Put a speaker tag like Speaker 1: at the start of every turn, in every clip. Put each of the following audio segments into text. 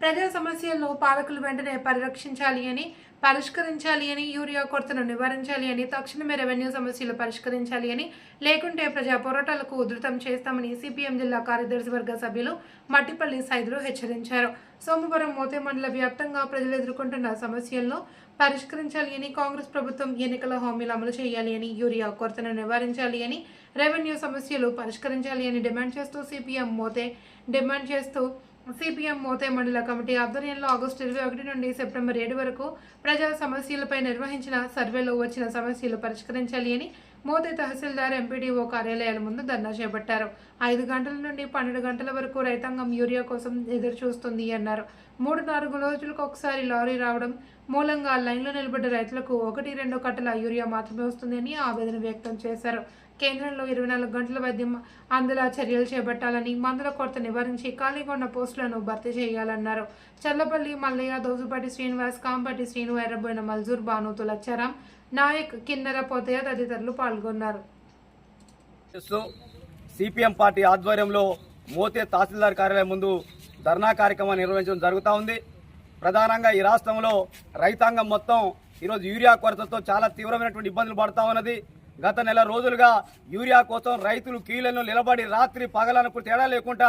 Speaker 1: ప్రజా సమస్యల్లో పాలకులు వెంటనే పరిరక్షించాలి అని పరిష్కరించాలి అని యూరియా కొరతను నివారించాలి అని తక్షణమే రెవెన్యూ సమస్యలు పరిష్కరించాలి అని లేకుంటే ప్రజా పోరాటాలకు ఉధృతం చేస్తామని సిపిఎం జిల్లా కార్యదర్శి వర్గ సభ్యులు మట్టిపల్లి సైదులు హెచ్చరించారు. సోమవారం మోతే మండల వ్యాప్తంగా ప్రజలు ఎదుర్కొంటున్న సమస్యలను పరిష్కరించాలి అని కాంగ్రెస్ ప్రభుత్వం ఎన్నికల హామీలు అమలు చేయాలి అని యూరియా కొరతను నివారించాలి అని రెవెన్యూ సమస్యలు పరిష్కరించాలి అని డిమాండ్ చేస్తూ సిపిఎం మోతే డిమాండ్ చేస్తూ సిపిఎం మోతే మండల కమిటీ ఆధ్వర్యంలో ఆగస్టు ఇరవై ఒకటి నుండి సెప్టెంబర్ ఏడు వరకు ప్రజా సమస్యలపై నిర్వహించిన సర్వేలో వచ్చిన సమస్యలు పరిష్కరించాలి అని మోతే తహసీల్దార్ ఎంపీడీఓ కార్యాలయాల ముందు ధర్నా చేపట్టారు. ఐదు గంటల నుండి పన్నెండు గంటల వరకు రైతాంగం యూరియా కోసం ఎదురు చూస్తుంది అన్నారు. మూడు నాలుగు రోజులకు ఒకసారి లారీ రావడం మూలంగా లైన్లో నిలబడ్డ రైతులకు ఒకటి రెండు కట్టల యూరియా మాత్రమే వస్తుందని ఆవేదన వ్యక్తం చేశారు. కేంద్రంలో ఇరవై నాలుగు గంటల వైద్యం అందులో చర్యలు చేపట్టాలని మందుల కొరత నివారించి ఖాళీగా ఉన్న పోస్టులను భర్తీ చేయాలన్నారు. చల్లపల్లి మల్లయ్య దోసుపాటి శ్రీనివాస్ కాంపటి శ్రీను ఎర్రబోయిన మల్జూర్ బాను తులచ్చారాం నాయక్ కిన్నెర పోతయ్య తదితరులు పాల్గొన్నారు.
Speaker 2: సిపిఎం పార్టీ ఆధ్వర్యంలో మోతే తహసీల్దార్ కార్యాలయం ముందు ధర్నా కార్యక్రమం నిర్వహించడం జరుగుతూ ఉంది. ప్రధానంగా ఈ రాష్ట్రంలో రైతాంగం మొత్తం ఈరోజు యూరియా కొరతతో చాలా తీవ్రమైనటువంటి ఇబ్బందులు పడుతూ ఉన్నది. గత నెల రోజులుగా యూరియా కోసం రైతులు కీలను నిలబడి రాత్రి పగలనప్పుడు తేడా లేకుండా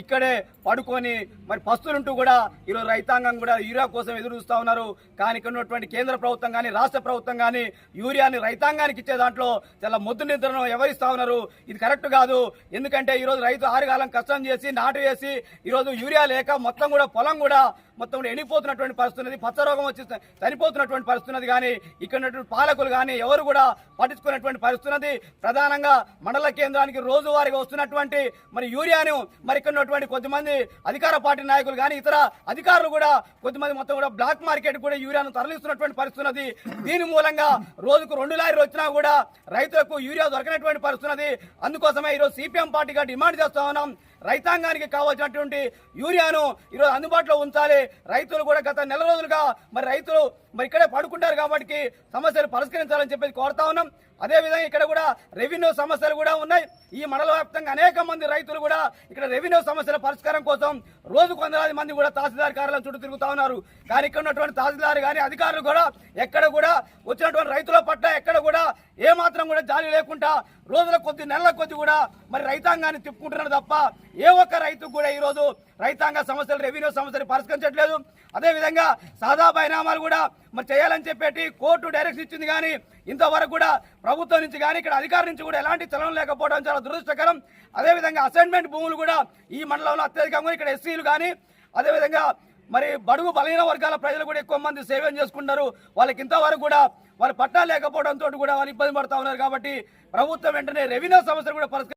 Speaker 2: ఇక్కడే పడుకొని మరి పస్తులుంటూ కూడా ఈరోజు రైతాంగం కూడా యూరియా కోసం ఎదురు చూస్తూ ఉన్నారు. కానీ ఇక్కడ ఉన్నటువంటి కేంద్ర ప్రభుత్వం కానీ రాష్ట్ర ప్రభుత్వం కానీ యూరియాని రైతాంగానికి ఇచ్చే దాంట్లో చాలా మొద్దు నిద్రను ఎవరిస్తా ఉన్నారు. ఇది కరెక్ట్ కాదు. ఎందుకంటే ఈరోజు రైతు ఆరుగాలం కష్టం చేసి నాటు వేసి ఈరోజు యూరియా లేక మొత్తం కూడా పొలం కూడా మొత్తం కూడా ఎండిపోతున్నటువంటి పరిస్థితి ఉన్నది. పచ్చ రోగం వచ్చి చనిపోతున్నటువంటి పరిస్థితి ఉన్నది. కానీ ఇక్కడ ఉన్నటువంటి పాలకులు కానీ ఎవరు కూడా పట్టించుకున్నటువంటి పరిస్థితి ఉన్నది. ప్రధానంగా మండల కేంద్రానికి రోజువారీగా వస్తున్నటువంటి మరి యూరియాను మరి ఇక్కడ ఉన్నటువంటి కొద్దిమంది అధికార పార్టీ నాయకులు కానీ ఇతర అధికారులు కూడా కొద్దిమంది మొత్తం కూడా బ్లాక్ మార్కెట్ కూడా యూరియాను తరలిస్తున్నటువంటి పరిస్థితి ఉన్నది. దీని మూలంగా రోజుకు రెండు లారీలు వచ్చినా కూడా రైతులకు యూరియా దొరకనటువంటి పరిస్థితి ఉన్నది. అందుకోసమే ఈరోజు సిపిఎం పార్టీగా డిమాండ్ చేస్తా ఉన్నాం. రైతాంగానికి కావాల్సినటువంటి యూరియాను ఈరోజు అందుబాటులో ఉంచాలి. రైతులు కూడా గత నెల రోజులుగా మరి రైతులు మరి ఇక్కడే పడుకుంటారు కాబట్టి సమస్యలు పరిష్కరించాలని చెప్పేసి కోరుతా ఉన్నాం. అదేవిధంగా ఇక్కడ కూడా రెవెన్యూ సమస్యలు కూడా ఉన్నాయి. ఈ మండల వ్యాప్తంగా అనేక మంది రైతులు కూడా ఇక్కడ రెవెన్యూ సమస్యల పరిష్కారం కోసం రోజు కొందలాది మంది కూడా తహసీల్దార్ కార్యాలయం చుట్టూ తిరుగుతా ఉన్నారు. కానీ ఇక్కడ ఉన్నటువంటి తహసీల్దార్ కానీ అధికారులు కూడా ఎక్కడ కూడా వచ్చినటువంటి రైతుల పట్ల ఎక్కడ కూడా ఏమాత్రం కూడా జాలి లేకుండా రోజుల కొద్ది నెలల కొద్ది కూడా మరి రైతాంగాన్ని తిప్పుకుంటున్నారు తప్ప ఏ ఒక్క రైతు కూడా ఈరోజు రైతాంగ సమస్యలు రెవెన్యూ సమస్యలు పరిష్కరించట్లేదు. అదేవిధంగా సాదా బైనామాలు కూడా మరి చేయాలని చెప్పేటి కోర్టు డైరెక్షన్ ఇచ్చింది కానీ ఇంతవరకు కూడా ప్రభుత్వం నుంచి కానీ ఇక్కడ అధికారం నుంచి కూడా ఎలాంటి చలనం లేకపోవడం చాలా దురదృష్టకరం. అదేవిధంగా అసైన్మెంట్ భూములు కూడా ఈ మండలంలో అత్యధికంగా ఇక్కడ ఎస్సీలు కానీ అదేవిధంగా మరి బడుగు బలహీన వర్గాల ప్రజలు కూడా ఎక్కువ మంది సేవం చేసుకుంటారు. వాళ్ళకి ఇంతవరకు కూడా వాళ్ళ పట్టా లేకపోవడంతో కూడా వాళ్ళు ఇబ్బంది పడతా ఉన్నారు కాబట్టి ప్రభుత్వం వెంటనే రెవెన్యూ సమస్యలు కూడా పరిష్కరి